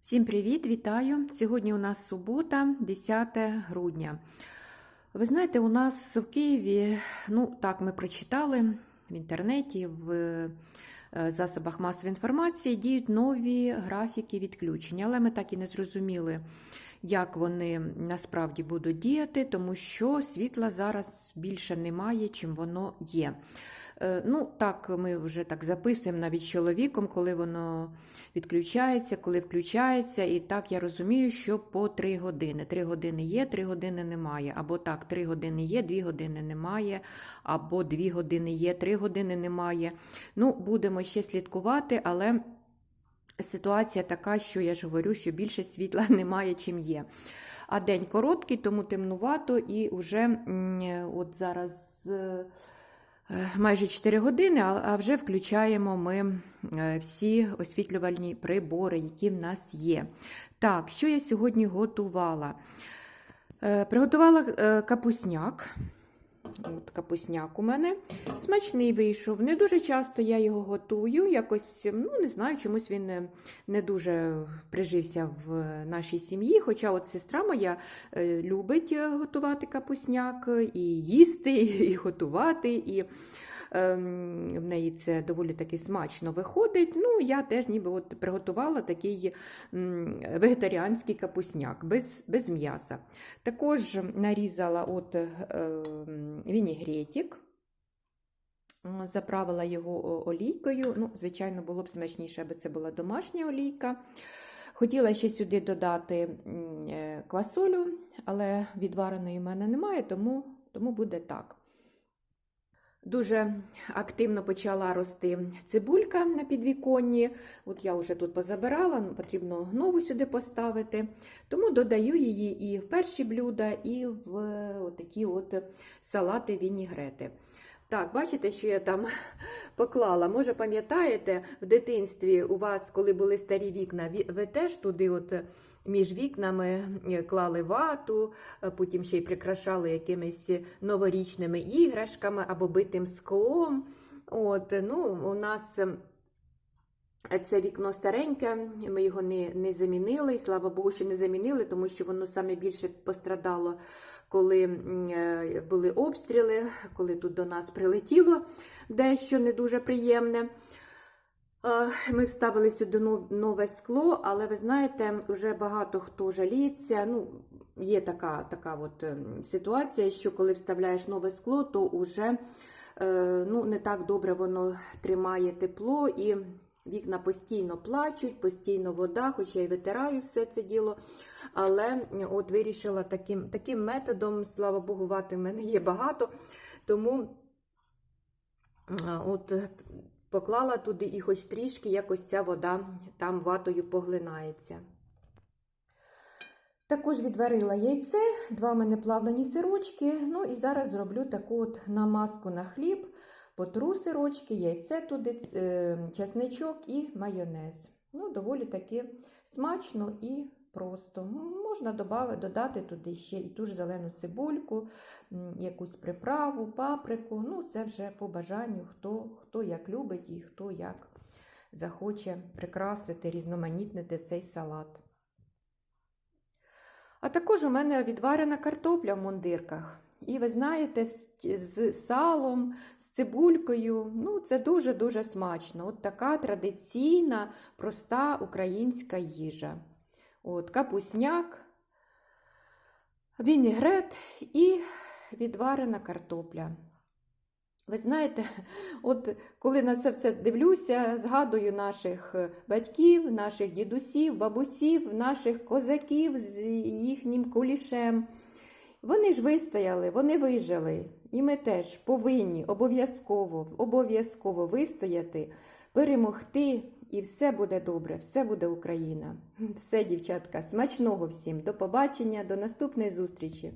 Всім привіт, вітаю! Сьогодні у нас субота, 10 грудня. Ви знаєте, у нас в Києві, ну так ми прочитали в інтернеті, в е, засобах масової інформації діють нові графіки відключення, але ми так і не зрозуміли, як вони насправді будуть діяти, тому що світла зараз більше немає, чим воно є. Е, Ну, так, ми вже так записуємо навіть чоловіком, коли воно відключається, коли включається. І так я розумію, що по 3 години. 3 години є, 3 години немає. Або так, 3 години є, 2 години немає, або 2 години є, 3 години немає. Ну, будемо ще слідкувати, але ситуація така, що я ж говорю, що більше світла немає, чим є. А день короткий, тому темнувато, і вже от зараз. Е, Майже 4 години, а вже включаємо ми е, всі освітлювальні прибори, які в нас є. Так, що я сьогодні готувала? Е, Приготувала капусняк. От Капусняк у мене смачний вийшов. Не дуже часто я його готую. Якось, ну не знаю, чомусь він не, не дуже прижився в нашій сім'ї. Хоча от сестра моя е, любить готувати капусняк, і їсти, і готувати. і в неї це доволі таки смачно виходить. Ну, я теж ніби от приготувала такий вегетаріанський капусняк без, без м'яса. Також нарізала от е, вінігретик. Заправила його олійкою. Ну, Звичайно, було б смачніше, аби це була домашня олійка. Хотіла ще сюди додати е, квасолю, але відвареної в мене немає, тому, тому буде так. Дуже активно почала рости цибулька на підвіконні. От я вже тут позабирала, потрібно нову сюди поставити. Тому додаю її і в перші блюда, і в такі от салати вінігрети. Так, бачите, що я там поклала. Може, пам'ятаєте, в дитинстві у вас, коли були старі вікна, ви теж туди от між вікнами клали вату, потім ще й прикрашали якимись новорічними іграшками або битим склом. От, ну, У нас це вікно стареньке, ми його не не замінили, і слава Богу, що не замінили, тому що воно саме більше пострадало, коли були обстріли, коли тут до нас прилетіло дещо не дуже приємне. Ми вставили сюди нове скло, але ви знаєте, вже багато хто жаліється. Ну, Є така така от ситуація, що коли вставляєш нове скло, то вже ну, не так добре воно тримає тепло і вікна постійно плачуть, постійно вода, хоча й витираю все це діло. Але от вирішила таким таким методом, слава Богу, вати в мене є багато. Тому от поклала туди і хоч трішки якось ця вода там ватою поглинається. Також відварила яйце, два в мене плавлені сирочки. Ну і зараз зроблю таку от намазку на хліб, потру сирочки, яйце туди, чесничок і майонез. Ну, Доволі таки смачно і просто. Можна додати туди ще і ту ж зелену цибульку, якусь приправу, паприку. Ну, це вже по бажанню, хто, хто як любить і хто як захоче прикрасити, різноманітнити цей салат. А також у мене відварена картопля в мундирках. І ви знаєте, з салом, з цибулькою, ну, це дуже-дуже смачно. От така традиційна, проста українська їжа. От, Капусняк, вінігрет і відварена картопля. Ви знаєте, от коли на це все дивлюся, згадую наших батьків, наших дідусів, бабусів, наших козаків з їхнім кулішем. Вони ж вистояли, вони вижили. І ми теж повинні обов'язково обов'язково вистояти, перемогти, і все буде добре, все буде Україна. Все, дівчатка, смачного всім, до побачення, до наступної зустрічі!